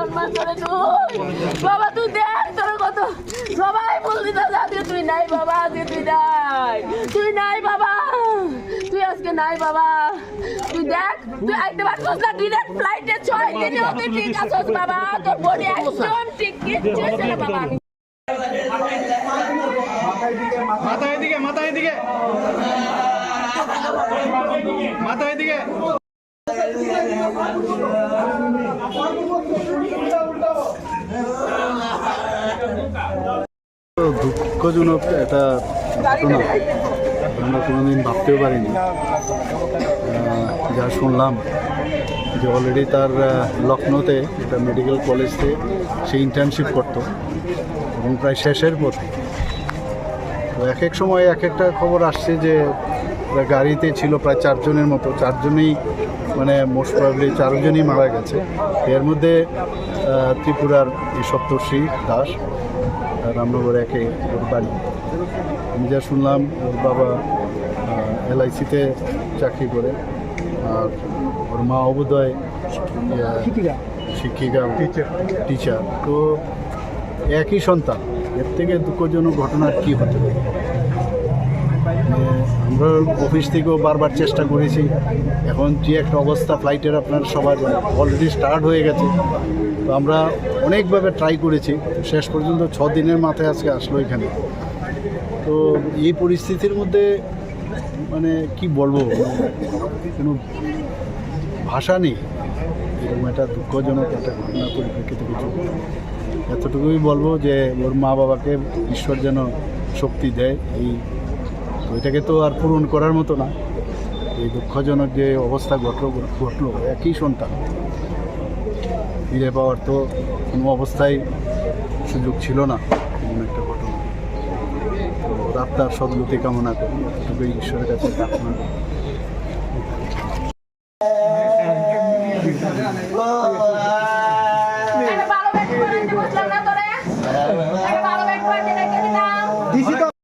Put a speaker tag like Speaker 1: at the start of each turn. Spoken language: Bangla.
Speaker 1: সম্মান করে তুই বাবা, তুই দেখ তোর কত। সবাই বলতে দাদা আজকে তুই নাই বাবা, আজকে তুই নাই। তুই নাই বাবা। তুই আজকে নাই বাবা। তুই দেখ, তুই আইতে পারছিস না ডিরেক্ট ফ্লাইটে ছয় দিনে তুই ঠিক আছিস বাবা। তোর বডি একদম ঠিক কিচ্ছু না বাবা।
Speaker 2: মাথা এদিকে মাথা এদিকে। মাথা এদিকে।
Speaker 3: দুঃখজনক একটা ঘটনা। আমরা কোনোদিন ভাবতেও পারিনি। যা শুনলাম যে অলরেডি তার লখনৌতে একটা মেডিকেল কলেজে সে ইন্টার্নশিপ করতো এবং প্রায় শেষের পথে। তো এক এক সময় এক একটা খবর আসছে যে, গাড়িতে ছিল প্রায় চারজনের মতো। চারজনেই মানে মোস্ট প্রবলি চারজনই মারা গেছে। এর মধ্যে ত্রিপুরার এই সপ্তর্ষি দাস রামনগর একে ওর বাড়ি। আমি যা শুনলাম ওর বাবা এলআইসিতে চাকরি করে আর ওর মা অবোধয় শিক্ষিকা। টিচার তো একই সন্তান। এর থেকে দুঃখজনক ঘটনা আর কী হতে পারে? আমরা অফিস থেকেও বারবার চেষ্টা করেছি। এখন যে একটা অবস্থা, ফ্লাইটের আপনার সবার অলরেডি স্টার্ট হয়ে গেছে। তো আমরা অনেকভাবে ট্রাই করেছি। শেষ পর্যন্ত ছ দিনের মাথায় আজকে আসলো এখানে। তো এই পরিস্থিতির মধ্যে মানে কি বলব? কোনো ভাষা নেই। এরকম একটা দুঃখজনক একটা ঘটনা পরিপ্রেক্ষিতে কিছু এতটুকুই বলব যে ওর মা বাবাকে ঈশ্বর যেন শক্তি দেয় এই ওইটাকে তো আর পূরণ করার মতো না। এই দুঃখজনক যে অবস্থা ঘটল, ঘটলো, একই সন্তান। ফিরে পাওয়ার তো কোনো অবস্থায় সুযোগ ছিল না, এমন একটা ঘটনা। তো আত্মার সদগতি কামনা করি। এতটুকুই ঈশ্বরের কাছে প্রার্থনা। করি